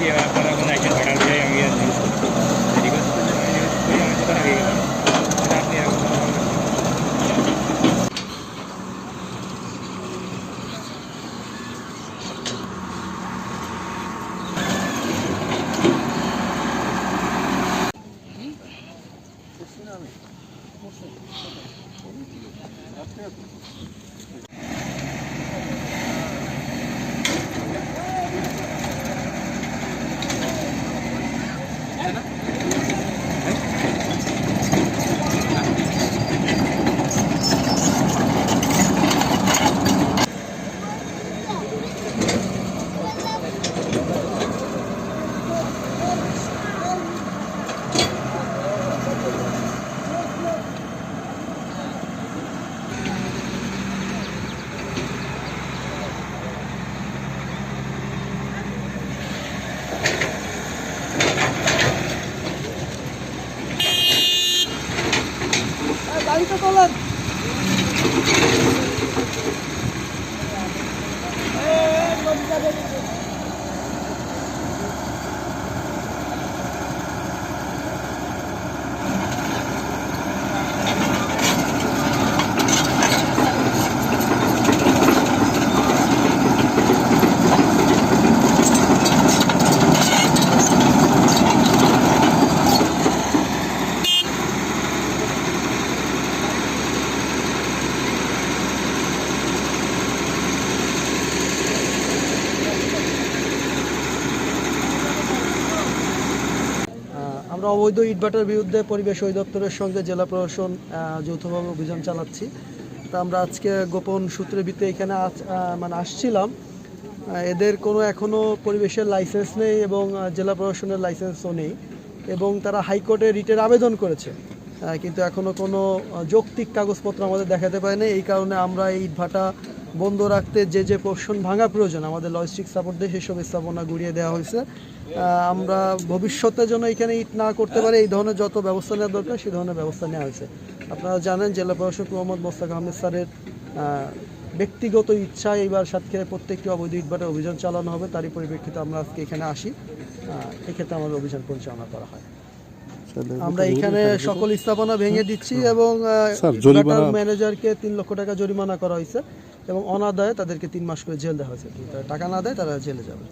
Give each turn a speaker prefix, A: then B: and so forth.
A: व्यक्ती कोणाकोणाची झाडांच्या आम्ही तरी बस Thank you. Ay, ito tulad. আমরা অবৈধ ইটভাটার বিরুদ্ধে পরিবেশ অধিদপ্তরের সঙ্গে জেলা প্রশাসন যৌথভাবে অভিযান চালাচ্ছি। তা আমরা আজকে গোপন সূত্রের ভিত্তিতে এখানে মানে আসছিলাম। এদের কোনো এখনও পরিবেশের লাইসেন্স নেই এবং জেলা প্রশাসনের লাইসেন্সও নেই এবং তারা হাইকোর্টে রিটের আবেদন করেছে। কিন্তু এখনও কোনো যৌক্তিক কাগজপত্র আমাদের দেখাতে পায় না এই কারণে আমরা এই ইটভাটা বন্ধ রাখতে যে যে পোর্শন ভাঙা প্রয়োজন, আমাদের লজিস্টিক সাপোর্ট দিয়ে সেসব স্থাপনা গুড়িয়ে দেওয়া হয়েছে। আমরা ভবিষ্যতে যেন এখানে ইট না করতে পারে, এই ধরনের যত ব্যবস্থা নেওয়া দরকার সেই ধরনের ব্যবস্থা নেওয়া হয়েছে। আপনারা জানেন, জেলা প্রশাসক মোহাম্মদ মোস্তাক আহমেদ স্যারের ব্যক্তিগত ইচ্ছায় এইবার সাতক্ষীরায় প্রত্যেকটি অবৈধ ইটভাটা অভিযান চালানো হবে। তারই পরিপ্রেক্ষিতে আমরা আজকে এখানে আসি। এক্ষেত্রে আমাদের অভিযান পরিচালনা করা হয়। আমরা এখানে সকল স্থাপনা ভেঙে দিচ্ছি এবং ম্যানেজারকে তিন লক্ষ টাকা জরিমানা করা হয়েছে এবং অনাদায় তাদেরকে তিন মাস করে জেল দেওয়া হয়েছে। টাকা না দেয় তারা জেলে যাবে।